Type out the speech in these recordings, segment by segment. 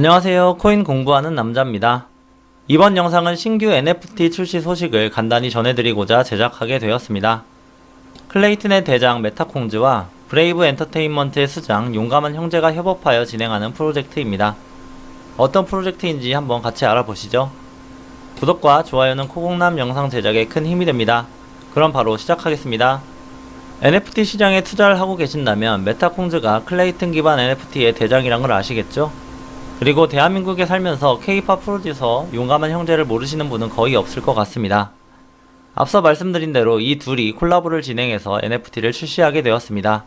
안녕하세요. 코인 공부하는 남자입니다. 이번 영상은 신규 NFT 출시 소식을 간단히 전해드리고자 제작하게 되었습니다. 클레이튼의 대장 메타콩즈와 브레이브 엔터테인먼트의 수장 용감한 형제가 협업하여 진행하는 프로젝트입니다. 어떤 프로젝트인지 한번 같이 알아보시죠. 구독과 좋아요는 코공남 영상 제작에 큰 힘이 됩니다. 그럼 바로 시작하겠습니다. NFT 시장에 투자를 하고 계신다면 메타콩즈가 클레이튼 기반 NFT의 대장이란 걸 아시겠죠? 그리고 대한민국에 살면서 K-팝 프로듀서 용감한 형제를 모르시는 분은 거의 없을 것 같습니다. 앞서 말씀드린 대로 이 둘이 콜라보를 진행해서 NFT를 출시하게 되었습니다.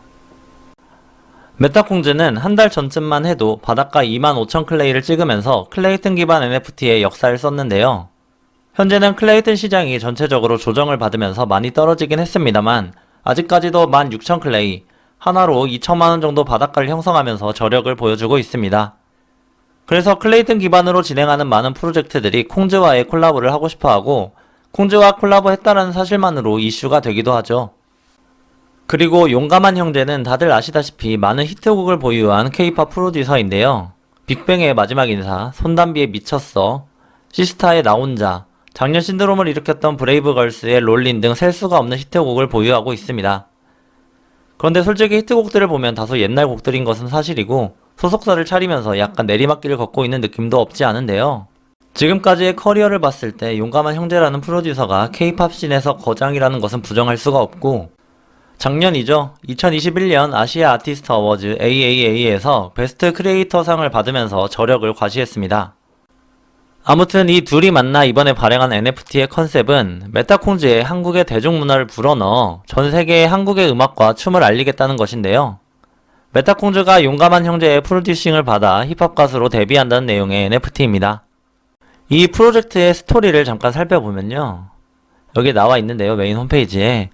메타콩즈는 한 달 전쯤만 해도 바닷가 25,000 클레이를 찍으면서 클레이튼 기반 NFT의 역사를 썼는데요. 현재는 클레이튼 시장이 전체적으로 조정을 받으면서 많이 떨어지긴 했습니다만 아직까지도 16,000 클레이, 하나로 2천만원 정도 바닷가를 형성하면서 저력을 보여주고 있습니다. 그래서 클레이튼 기반으로 진행하는 많은 프로젝트들이 콩즈와의 콜라보를 하고 싶어 하고 콩즈와 콜라보 했다는 사실만으로 이슈가 되기도 하죠. 그리고 용감한 형제는 다들 아시다시피 많은 히트곡을 보유한 케이팝 프로듀서인데요. 빅뱅의 마지막 인사, 손담비의 미쳤어, 시스타의 나 혼자, 작년 신드롬을 일으켰던 브레이브걸스의 롤린 등 셀 수가 없는 히트곡을 보유하고 있습니다. 그런데 솔직히 히트곡들을 보면 다소 옛날 곡들인 것은 사실이고 소속사를 차리면서 약간 내리막길을 걷고 있는 느낌도 없지 않은데요. 지금까지의 커리어를 봤을 때 용감한 형제라는 프로듀서가 K-팝 씬에서 거장이라는 것은 부정할 수가 없고 작년이죠. 2021년 아시아 아티스트 어워즈 AAA에서 베스트 크리에이터 상을 받으면서 저력을 과시했습니다. 아무튼 이 둘이 만나 이번에 발행한 NFT의 컨셉은 메타콩즈의 한국의 대중문화를 불어넣어 전 세계의 한국의 음악과 춤을 알리겠다는 것인데요. 메타콩즈가 용감한 형제의 프로듀싱을 받아 힙합 가수로 데뷔한다는 내용의 NFT입니다. 이 프로젝트의 스토리를 잠깐 살펴보면요. 여기 나와 있는데요. 메인 홈페이지에.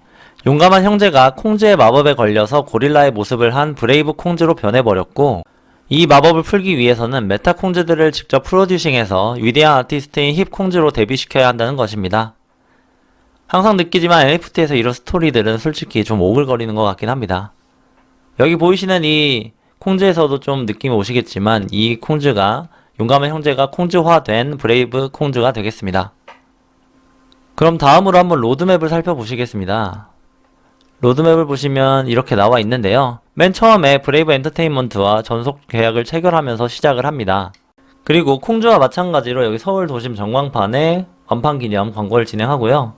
용감한 형제가 콩즈의 마법에 걸려서 고릴라의 모습을 한 브레이브 콩즈로 변해버렸고, 이 마법을 풀기 위해서는 메타 콩즈들을 직접 프로듀싱해서 위대한 아티스트인 힙 콩즈로 데뷔시켜야 한다는 것입니다. 항상 느끼지만 NFT에서 이런 스토리들은 솔직히 좀 오글거리는 것 같긴 합니다. 여기 보이시는 이 콩즈에서도 좀 느낌이 오시겠지만 이 콩즈가 용감한 형제가 콩즈화된 브레이브 콩즈가 되겠습니다. 그럼 다음으로 한번 로드맵을 살펴보시겠습니다. 로드맵을 보시면 이렇게 나와 있는데요. 맨 처음에 브레이브 엔터테인먼트와 전속 계약을 체결하면서 시작을 합니다. 그리고 콩즈와 마찬가지로 여기 서울 도심 전광판에 완판 기념 광고를 진행하고요.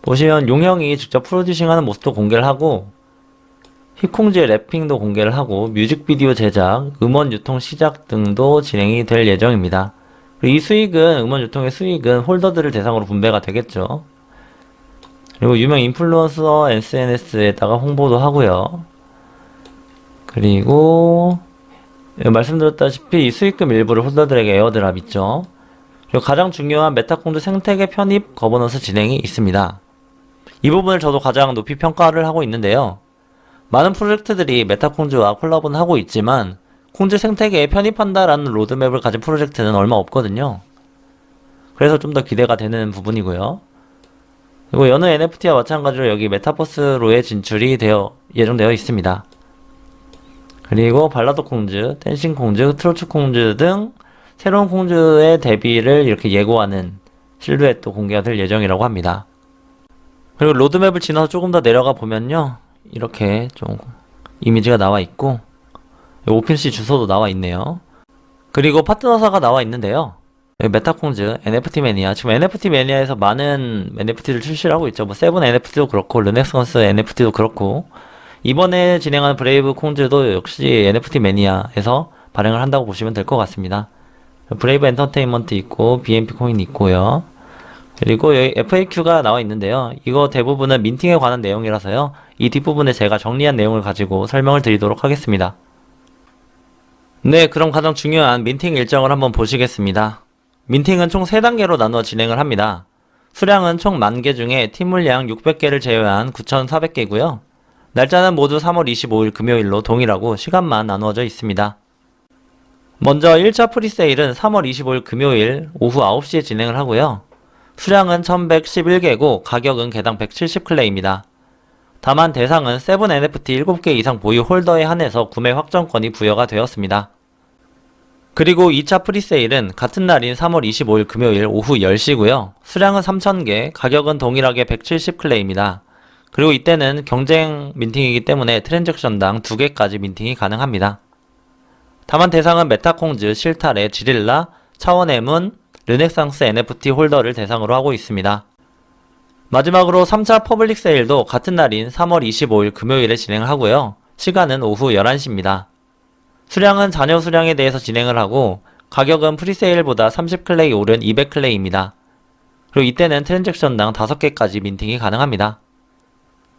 보시면 용형이 직접 프로듀싱하는 모습도 공개를 하고 힙콩즈의 랩핑도 공개를 하고 뮤직비디오 제작, 음원 유통 시작 등도 진행이 될 예정입니다. 이 수익은 음원 유통의 수익은 홀더들을 대상으로 분배가 되겠죠. 그리고 유명 인플루언서 SNS에다가 홍보도 하고요. 그리고 말씀드렸다시피 이 수익금 일부를 홀더들에게 에어드랍 있죠. 그리고 가장 중요한 메타콩드 생태계 편입 거버넌스 진행이 있습니다. 이 부분을 저도 가장 높이 평가를 하고 있는데요. 많은 프로젝트들이 메타콩즈와 콜라보는 하고 있지만 콩즈 생태계에 편입한다라는 로드맵을 가진 프로젝트는 얼마 없거든요. 그래서 좀 더 기대가 되는 부분이고요. 그리고 여느 NFT와 마찬가지로 여기 메타버스로의 진출이 되어 예정되어 있습니다. 그리고 발라드 콩즈, 댄싱 콩즈, 트로트 콩즈 등 새로운 콩즈의 데뷔를 이렇게 예고하는 실루엣도 공개가 될 예정이라고 합니다. 그리고 로드맵을 지나서 조금 더 내려가 보면요. 이렇게 좀 이미지가 나와 있고 오픈시 주소도 나와 있네요. 그리고 파트너사가 나와 있는데요. 메타콩즈, NFT 매니아. 지금 NFT 매니아에서 많은 NFT를 출시를 하고 있죠. 뭐 세븐 NFT도 그렇고 르네상스 NFT도 그렇고 이번에 진행하는 브레이브 콩즈도 역시 NFT 매니아에서 발행을 한다고 보시면 될 것 같습니다. 브레이브 엔터테인먼트 있고 BNP 코인 있고요. 그리고 여기 FAQ가 나와 있는데요. 이거 대부분은 민팅에 관한 내용이라서요. 이 뒷부분에 제가 정리한 내용을 가지고 설명을 드리도록 하겠습니다. 네, 그럼 가장 중요한 민팅 일정을 한번 보시겠습니다. 민팅은 총 3단계로 나누어 진행을 합니다. 수량은 총 만개 중에 팀 물량 600개를 제외한 9,400개고요. 날짜는 모두 3월 25일 금요일로 동일하고 시간만 나누어져 있습니다. 먼저 1차 프리세일은 3월 25일 금요일 오후 9시에 진행을 하고요. 수량은 1111개고 가격은 개당 170클레입니다. 다만 대상은 세븐 NFT 7개 이상 보유 홀더에 한해서 구매 확정권이 부여가 되었습니다. 그리고 2차 프리세일은 같은 날인 3월 25일 금요일 오후 10시고요. 수량은 3,000개, 가격은 동일하게 170클레이입니다. 그리고 이때는 경쟁 민팅이기 때문에 트랜잭션당 2개까지 민팅이 가능합니다. 다만 대상은 메타콩즈, 실타레, 지릴라, 차원의 문, 르넥상스 NFT 홀더를 대상으로 하고 있습니다. 마지막으로 3차 퍼블릭 세일도 같은 날인 3월 25일 금요일에 진행을 하고요. 시간은 오후 11시입니다. 수량은 잔여 수량에 대해서 진행을 하고 가격은 프리세일보다 30클레이 오른 200클레이입니다. 그리고 이때는 트랜잭션당 5개까지 민팅이 가능합니다.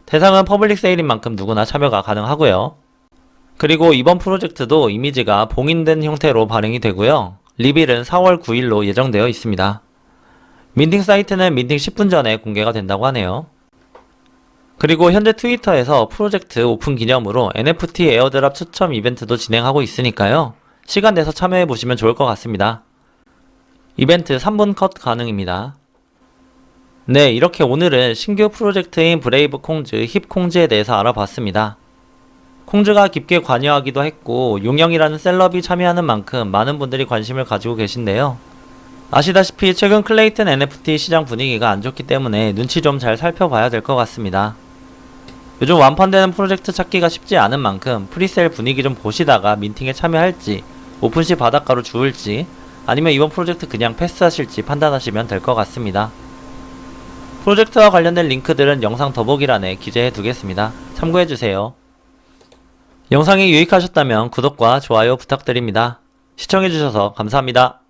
대상은 퍼블릭 세일인 만큼 누구나 참여가 가능하고요. 그리고 이번 프로젝트도 이미지가 봉인된 형태로 발행이 되고요. 리빌은 4월 9일로 예정되어 있습니다. 민팅 사이트는 민팅 10분 전에 공개가 된다고 하네요. 그리고 현재 트위터에서 프로젝트 오픈 기념으로 NFT 에어드랍 추첨 이벤트도 진행하고 있으니까요. 시간 내서 참여해 보시면 좋을 것 같습니다. 이벤트 3분 컷 가능입니다. 네, 이렇게 오늘은 신규 프로젝트인 브레이브 콩즈, 힙 콩즈에 대해서 알아봤습니다. 콩즈가 깊게 관여하기도 했고 용영이라는 셀럽이 참여하는 만큼 많은 분들이 관심을 가지고 계신데요. 아시다시피 최근 클레이튼 NFT 시장 분위기가 안 좋기 때문에 눈치 좀 잘 살펴봐야 될 것 같습니다. 요즘 완판되는 프로젝트 찾기가 쉽지 않은 만큼 프리셀 분위기 좀 보시다가 민팅에 참여할지 오픈시 바닷가로 주울지 아니면 이번 프로젝트 그냥 패스하실지 판단하시면 될 것 같습니다. 프로젝트와 관련된 링크들은 영상 더보기란에 기재해 두겠습니다. 참고해주세요. 영상이 유익하셨다면 구독과 좋아요 부탁드립니다. 시청해주셔서 감사합니다.